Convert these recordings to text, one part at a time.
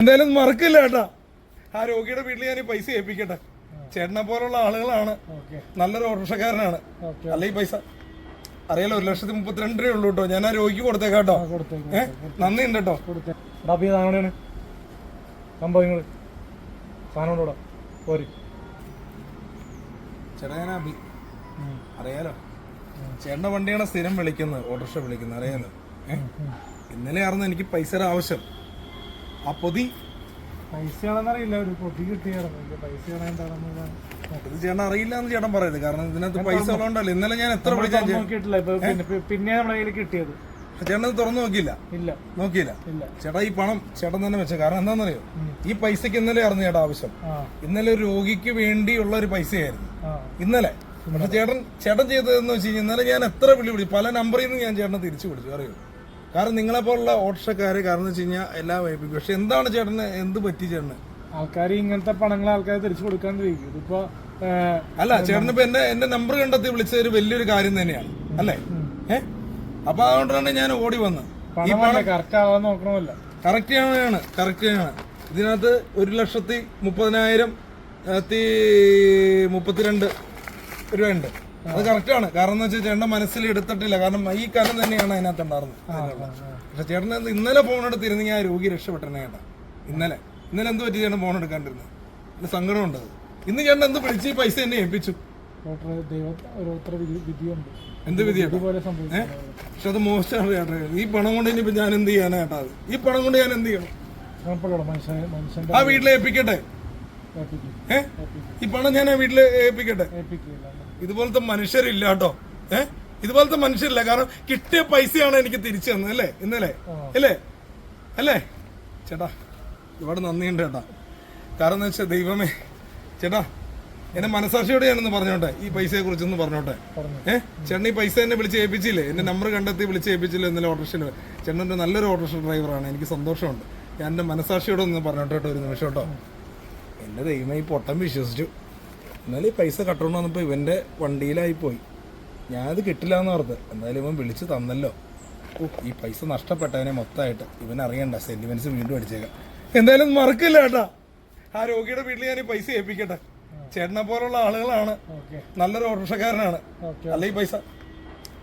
എന്തായാലും മറക്കില്ല കേട്ടാ. ആ രോഗിയുടെ വീട്ടിൽ ഞാൻ ഈ പൈസ ഏൽപ്പിക്കട്ടെ. ചേട്ടനെ പോലുള്ള ആളുകളാണ്. നല്ലൊരു ഓട്ടോറിക്ഷക്കാരനാണ്. അല്ല ഈ പൈസ? അറിയാലോ ഒരു ലക്ഷത്തി മുപ്പത്തിരണ്ട് രൂപ ഉള്ളൂ കേട്ടോ. ഞാൻ ആ രോഗിക്ക് കൊടുത്തേക്കാട്ടോ കൊടുത്തേക്ക് ഏ? നന്ദി ഉണ്ട് കേട്ടോ. കൊടുത്തേ ഡാബി താങ്കളെയാണ് സംഭവം നിങ്ങൾ സാധനം പോര്. ചേട്ടാ ഞാൻ അഭി അറിയാലോ? ചേട്ടന്റെ വണ്ടിയാണ് സ്ഥിരം വിളിക്കുന്നത് ഓട്ടോറിക്ഷ വിളിക്കുന്നത്. അറിയാലോ? ഇന്നലെ ആയിരുന്നു എനിക്ക് പൈസയുടെ ആവശ്യം. ആ പൊതി. പൈസയാണെന്നറിയില്ല ഒരു പൊതി കിട്ടിയായിരുന്നു. പൈസയാണ് ഇത് ചേട്ടൻ അറിയില്ല എന്ന് ചേട്ടൻ പറയുന്നത് കാരണം ഇതിനകത്ത് പൈസ ഉള്ളതുകൊണ്ടല്ലോ. ഇന്നലെ ഞാൻ എത്ര വിളിച്ചാൽ പിന്നെ നമ്മുടെ കയ്യിൽ കിട്ടിയത്. ചേട്ടൻ തുറന്നു നോക്കിയില്ല? ഇല്ല. നോക്കിയില്ല? ഇല്ല. ചേട്ടാ ഈ പണം ചേട്ടൻ തന്നെ വെച്ച കാരണം എന്താണെന്നറിയോ? ഈ പൈസക്ക് ഇന്നലെ ആയിരുന്നു ചേട്ടാ ആവശ്യം. ഇന്നലെ ഒരു രോഗിക്ക് വേണ്ടിയുള്ള ഒരു പൈസയായിരുന്നു. ഇന്നലെ. പക്ഷെ ചേട്ടൻ ചേട്ടൻ ചെയ്തതെന്ന് വെച്ച് കഴിഞ്ഞാൽ ഇന്നലെ ഞാൻ എത്ര വിളി വിളിച്ചു. പല നമ്പറിൽ നിന്ന് ഞാൻ ചേട്ടനെ തിരിച്ചു വിളിച്ചു. അറിയോ? കാരണം നിങ്ങളെ പോലുള്ള ഓട്ടോറിക്ഷക്കാര് കാരണം വെച്ച് കഴിഞ്ഞാൽ എല്ലാം വൈപ്പിക്കും. പക്ഷെ എന്താണ് ചേട്ടന് എന്ത് പറ്റി ചേട്ടന്? ആൾക്കാർ ഇങ്ങനത്തെ പണങ്ങൾ ആൾക്കാർ തിരിച്ചു കൊടുക്കാൻ ചോദിക്കും. ഇതിപ്പോ അല്ല അല്ല ഇപ്പൊ എന്റെ എന്റെ നമ്പർ കണ്ടെത്തി വിളിച്ച ഒരു വലിയൊരു കാര്യം തന്നെയാണ്. അല്ലേ? ഏഹ് അപ്പൊ അതുകൊണ്ടാണ് ഞാൻ ഓടി വന്നത്. ഈ പണം കറക്റ്റ് ആവാൻ നോക്കണമല്ല. കറക്റ്റ് ആണ് കറക്റ്റ് ആണ്. ഇതിനകത്ത് ഒരു ലക്ഷത്തി മുപ്പതിനായിരം മുപ്പത്തിരണ്ട് രൂപയുണ്ട്. അത് കറക്റ്റ് ആണ്. കാരണം എന്ന് വെച്ചാൽ ചേട്ടൻ മനസ്സിൽ എടുത്തിട്ടില്ല. കാരണം ഈ കനം തന്നെയാണ് അതിനകത്ത് ഉണ്ടായിരുന്നത് പക്ഷെ ചേട്ടൻ ഇന്നലെ ഫോൺ എടുത്തിരുന്നെങ്കിൽ ആ രോഗി രക്ഷപ്പെട്ടനെ ചേട്ടാ. ഇന്നലെ. ഇന്നലെ എന്ത് പറ്റി ചേട്ടൻ ഫോൺ എടുക്കാണ്ടിരുന്നത് എന്റെ സങ്കടമുണ്ട് അത്. ഇന്ന് ചേട്ടൻ എന്ത് വിളിച്ച് ഈ പൈസ എന്നെ ഏൽപ്പിച്ചു? എന്ത് വിധി ഇതുപോലെ സംഭവിച്ചു. പക്ഷെ അത് മോശമാണ് ചേട്ടാ. ഈ പണം കൊണ്ട് ഇനിയിപ്പോ ഞാൻ എന്ത് ചെയ്യാനാ ചേട്ടാ അത്? ഈ പണം കൊണ്ട് ഞാൻ എന്ത് ചെയ്യണം? ആ വീട്ടിൽ ഏൽപ്പിക്കട്ടെ? ഏൽപ്പിക്കും. ഏ? ഈ പണം ഞാൻ ആ വീട്ടിൽ ഏൽപ്പിക്കട്ടെ? ഏൽപ്പിക്കില്ല ഇതുപോലത്തെ മനുഷ്യരില്ല കേട്ടോ. ഏ? ഇതുപോലത്തെ മനുഷ്യരില്ല. കാരണം കിട്ടിയ പൈസയാണ് എനിക്ക് തിരിച്ചു തന്നത് അല്ലേ? ഇന്നലെ. അല്ലേ? അല്ലേ? ചേട്ടാ ഒരുപാട് നന്ദിയുണ്ട് ചേട്ടാ. കാരണം എന്ന് വെച്ചാൽ ദൈവമേ ചേട്ടാ എന്റെ മനസാക്ഷിയോടെ ഞാനൊന്ന് പറഞ്ഞോട്ടെ? ഈ പൈസയെ കുറിച്ചൊന്ന് പറഞ്ഞോട്ടെ? ഏഹ് ചേട്ടൻ ഈ പൈസ എന്നെ വിളിച്ച് ഏൽപ്പിച്ചില്ലേ? എന്റെ നമ്പർ കണ്ടെത്തി വിളിച്ച് ഏൽപ്പിച്ചില്ലേ ഇന്നലെ ഓട്ടോഷന് ചേട്ടന്റെ നല്ലൊരു ഓട്ടോറിക്ഷ ഡ്രൈവറാണ്. എനിക്ക് സന്തോഷമുണ്ട്. ഞാൻ എന്റെ മനസാക്ഷിയോടെ ഒന്ന് പറഞ്ഞോട്ടെ കേട്ടോ ഒരു നിമിഷം കേട്ടോ. എന്റെ ദൈവം ഈ പൊട്ടം വിശ്വസിച്ചു. എന്നാലും ഈ പൈസ കട്ടോണ്ട് വന്നപ്പോൾ ഇവന്റെ വണ്ടിയിലായി പോയി ഞാനത് കിട്ടില്ല എന്ന് ഓർത്ത്. എന്തായാലും ഇവൻ വിളിച്ച് തന്നല്ലോ. ഓ ഈ പൈസ നഷ്ടപ്പെട്ടതിനെ മൊത്തമായിട്ട്. ഇവൻ അറിയണ്ട സെന്റിമെന്റ്സ് വീണ്ടും അടിച്ചേക്കാം. എന്തായാലും മറക്കില്ല കേട്ടാ. ആ രോഗിയുടെ വീട്ടിൽ ഞാൻ ഈ പൈസ ഏൽപ്പിക്കട്ടെ. ചേട്ടനെ പോലുള്ള ആളുകളാണ്. നല്ലൊരു ഓട്ടോറിക്ഷക്കാരനാണ്. ഓക്കെ അല്ല ഈ പൈസ?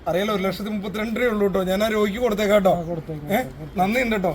അറിയാലോ ഒരു ലക്ഷത്തി മുപ്പത്തിരണ്ട് രൂപ ഉള്ളൂ കേട്ടോ. ഞാൻ ആ രോഗിക്ക് കൊടുത്തേക്കാം കേട്ടോ. ഏഹ് നന്ദി ഉണ്ട് കേട്ടോ.